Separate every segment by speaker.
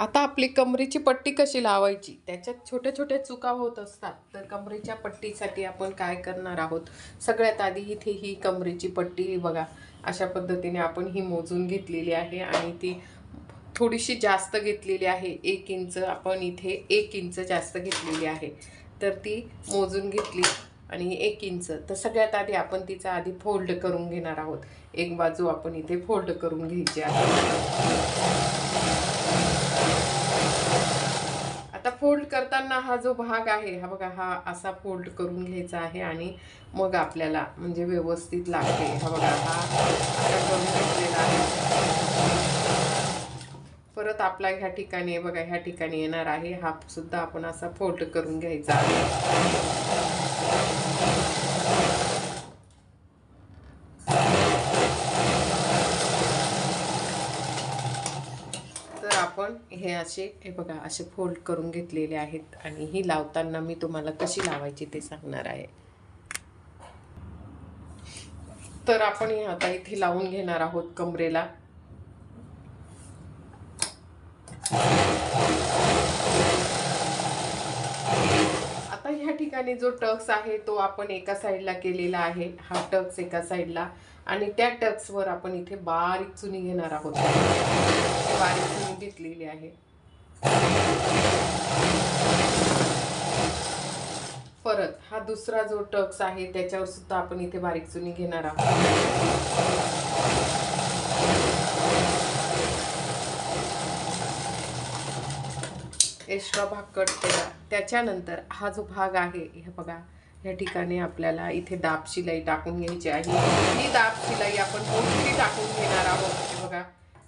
Speaker 1: आता आपली कमरेची पट्टी कशी लावायची? त्याच्यात छोट्या छोट्या चुका होत असतात. तर कमरेच्या पट्टीसाठी आपण काय करणार आहोत? सगळ्यात आधी इथे ही कमरेची पट्टी बघा. अशा पद्धतीने आपण ही मोजून घेतलेली आहे आणि ती थोडीशी जास्त घेतलेली आहे. एक इंच आपण इथे एक इंच जास्त घेतलेली आहे. तर ती मोजून घेतली आणि एक इंच. तर सगळ्यात आधी आपण तिचा आधी फोल्ड करून घेणार आहोत. एक बाजू आपण इथे फोल्ड करून घ्यायची आहे. फोल्ड करताना हा जो भाग आहे हा बघा हा असा फोल्ड करून घ्यायचा आहे आणि मग आपल्याला म्हणजे व्यवस्थित लागते. हा बघा हा असा करून घेतलेला आहे. परत आपला ह्या ठिकाणी बघा ह्या ठिकाणी येणार आहे. हा सुद्धा आपण असा फोल्ड करून घ्यायचा आहे तर आपण हे असे हे बघा असे फोल्ड करून घेतलेले आहेत आणि ही लावताना मी तुम्हाला कशी लावायची ते सांगणार आहे. तर आपण हे आता इथे लावून घेणार आहोत कमरेला आता ह्या ठिकाणी जो टक्स आहे तो आपण एका साईडला केलेला आहे हा टक्स एका साईडला आणि त्या टक्सवर आपण इथे बारीक चुनी घेणार आहोत. बारीक चुनी घेतलेली आहे. परत हा दुसरा जो टक्स आहे त्याच्यावर सुद्धा आपण इथे बारीक चुनी घेणार आहोत. एक्स्ट्रा भाग कट केला त्याच्यानंतर हा जो भाग आहे हे बघा या ठिकाणी आपल्याला इथे दाब शिलाई टाकून घ्यायची आहे. ही दाब शिलाई आपण मोठी टाकून घेणार आहोत. हे बघा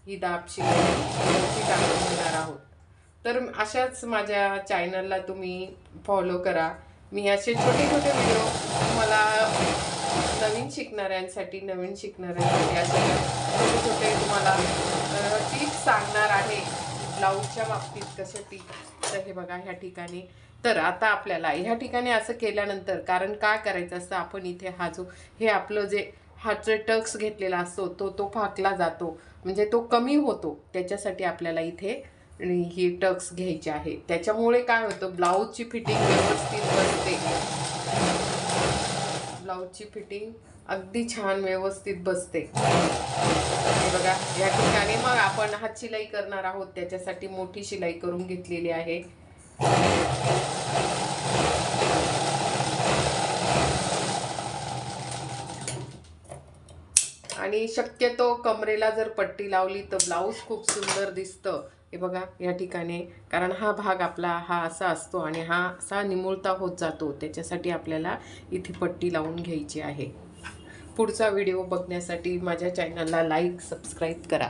Speaker 1: ही दाब शिलाई मोठी टाकून घेणार आहोत. तर अशाच माझ्या चॅनलला तुम्ही फॉलो करा. मी असे छोटे छोटे व्हिडिओ तुम्हाला नवीन शिकणाऱ्यांसाठी नवीन शिकणाऱ्यांसाठी असे छोटे छोटे तुम्हाला टिप्स सांगणार आहे. ब्लाऊजच्या बाबतीत कसं टिप्स तर हे बघा ह्या ठिकाणी. तर आता आपल्याला ह्या ठिकाणी असं केल्यानंतर कारण काय करायचं असतं? आपण इथे हा जो हे आपलं जे हातचं टक्स घेतलेला असतो तो तो फाकला जातो. म्हणजे तो कमी होतो. त्याच्यासाठी आपल्याला इथे ही टक्स घ्यायची आहे. त्याच्यामुळे काय होतं? ब्लाऊजची फिटिंग व्यवस्थित बसते ब्लाऊजची फिटिंग अगदी छान व्यवस्थित बसते. हे बघा या ठिकाणी मग आपण हात शिलाई करणार आहोत. त्याच्यासाठी मोठी शिलाई करून घेतलेली आहे. आणि शक्यतो कमरेला जर पट्टी लावली तर ब्लाऊज खूप सुंदर दिसतं. हे बघा या ठिकाणी. कारण हा भाग आपला हा असा असतो आणि हा असा निमुळता होत जातो. त्याच्यासाठी आपल्याला इथे पट्टी लावून घ्यायची आहे. पुढचा व्हिडिओ बघण्यासाठी माझ्या चॅनलला लाईक सबस्क्राईब करा.